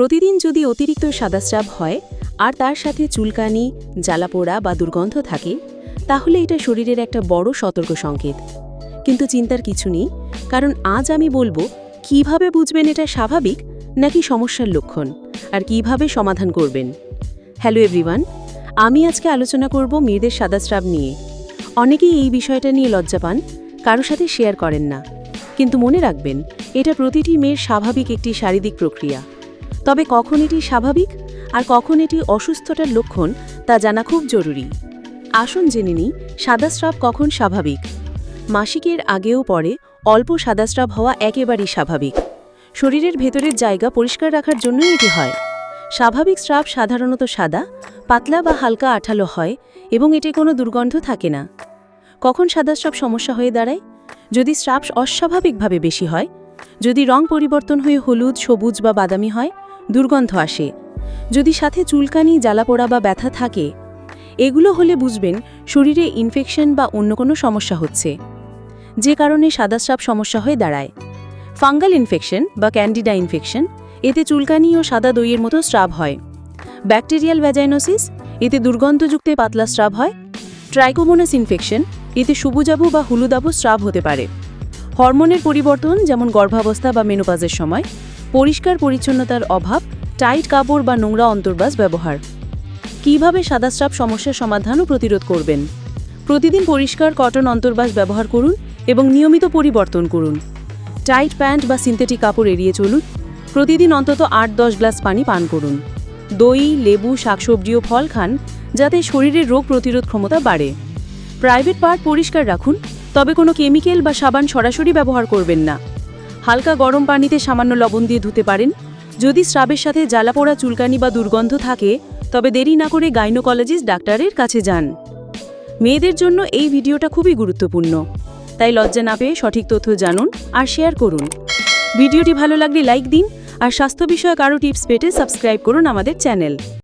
প্রতিদিন যদি অতিরিক্ত সাদাস্রাব হয় আর তার সাথে চুলকানি, জ্বালাপোড়া বা দুর্গন্ধ থাকে, তাহলে এটা শরীরের একটা বড় সতর্ক সংকেত। কিন্তু চিন্তার কিছু নেই, কারণ আজ আমি বলব, কীভাবে বুঝবেন এটা স্বাভাবিক নাকি সমস্যার লক্ষণ? আর কীভাবে সমাধান করবেন? হ্যালো এভরিওয়ান আমি আজকে আলোচনা করব মেয়েদের সাদাস্রাব নিয়ে। অনেকেই এই বিষয়টা নিয়ে লজ্জা পান, কারও সাথে শেয়ার করেন না। কিন্তু মনে রাখবেন, এটা প্রতিটি মেয়ের স্বাভাবিক একটি শারীরিক প্রক্রিয়া। তবে কখন এটি স্বাভাবিক আর কখন এটি অসুস্থতার লক্ষণ তা জানা খুব জরুরি। আসুন জেনে নিই, সাদাস্রাব কখন স্বাভাবিক। মাসিকের আগেও পরে অল্প সাদাস্রাব হওয়া একেবারেই স্বাভাবিক। শরীরের ভেতরের জায়গা পরিষ্কার রাখার জন্যই এটি হয়। স্বাভাবিক স্রাব সাধারণত সাদা, পাতলা বা হালকা আঠালো হয় এবং এতে কোনো দুর্গন্ধ থাকে না। কখন সাদাস্রাব সমস্যা হয়ে দাঁড়ায়? যদি স্রাব অস্বাভাবিকভাবে বেশি হয়, যদি রং পরিবর্তন হয়ে হলুদ, সবুজ বা বাদামি হয় দুর্গন্ধ আসে। যদি সাথে চুলকানি, জ্বালাপোড়া বা ব্যথা থাকে, এগুলো হলে বুঝবেন শরীরে ইনফেকশন বা অন্য কোনো সমস্যা হচ্ছে। যে কারণে সাদাস্রাব সমস্যা হয়ে দাঁড়ায়। ফাঙ্গাল ইনফেকশন বা ক্যান্ডিডা ইনফেকশন, এতে চুলকানি ও সাদা দইয়ের মতো স্রাব হয়। ব্যাকটেরিয়াল ভ্যাজাইনোসিস, এতে দুর্গন্ধযুক্ত পাতলা স্রাব হয়। ট্রাইকোমোনাস ইনফেকশন, এতে সবুজাবু বা হলুদাবু স্রাব হতে পারে। হরমোনের পরিবর্তন, যেমন গর্ভাবস্থা বা মেনোপাজের সময় পরিষ্কার পরিচ্ছন্নতার অভাব, টাইট কাপড় বা নোংরা অন্তর্বাস ব্যবহার। কীভাবে সাদাস্রাব সমস্যার সমাধান ও প্রতিরোধ করবেন? প্রতিদিন পরিষ্কার কটন অন্তর্বাস ব্যবহার করুন এবং নিয়মিত পরিবর্তন করুন। টাইট প্যান্ট বা সিনথেটিক কাপড় এড়িয়ে চলুন। প্রতিদিন অন্তত আট দশ গ্লাস পানি পান করুন। দই, লেবু শাকসবজি ও ফল খান, যাতে শরীরের রোগ প্রতিরোধ ক্ষমতা বাড়ে। প্রাইভেট পার্ট পরিষ্কার রাখুন, তবে কোনো কেমিক্যাল বা সাবান সরাসরি ব্যবহার করবেন না। হালকা গরম পানিতে সামান্য লবণ দিয়ে ধুতে পারেন। যদি স্রাবের সাথে জ্বালাপোড়া চুলকানি বা দুর্গন্ধ থাকে, তবে দেরি না করে গাইনোকোলজিস্ট ডাক্তারের কাছে যান। মেয়েদের জন্য এই ভিডিওটা খুবই গুরুত্বপূর্ণ। তাই লজ্জা না পেয়ে সঠিক তথ্য জানুন আর শেয়ার করুন। ভিডিওটি ভালো লাগলে লাইক দিন আর স্বাস্থ্য বিষয়ক আরও টিপস পেতে সাবস্ক্রাইব করুন আমাদের চ্যানেল।